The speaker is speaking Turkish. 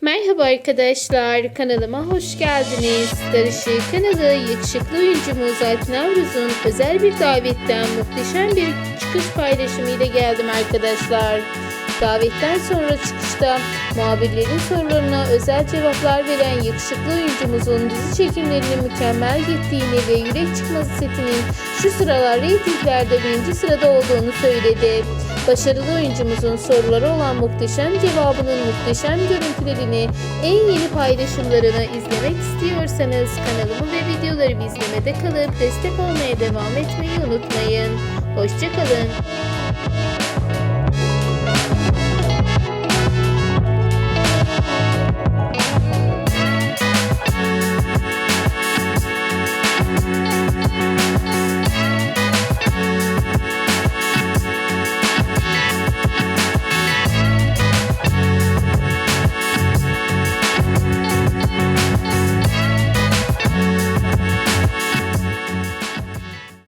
Merhaba arkadaşlar, kanalıma hoş geldiniz. Darışı kanalı yakışıklı oyuncumuz Alp Navruz'un özel bir davetten muhteşem bir çıkış paylaşımıyla geldim arkadaşlar. Davetten sonra çıkışta muhabirlerin sorularına özel cevaplar veren yakışıklı oyuncumuzun dizi çekimlerinin mükemmel gittiğini ve Yürek Çıkmazı setinin şu sıralar reytinglerde birinci sırada olduğunu söyledi. Başarılı oyuncumuzun soruları olan muhteşem cevabının muhteşem görüntülerini, en yeni paylaşımlarını izlemek istiyorsanız kanalımı ve videolarımı izlemede kalıp destek olmaya devam etmeyi unutmayın. Hoşçakalın.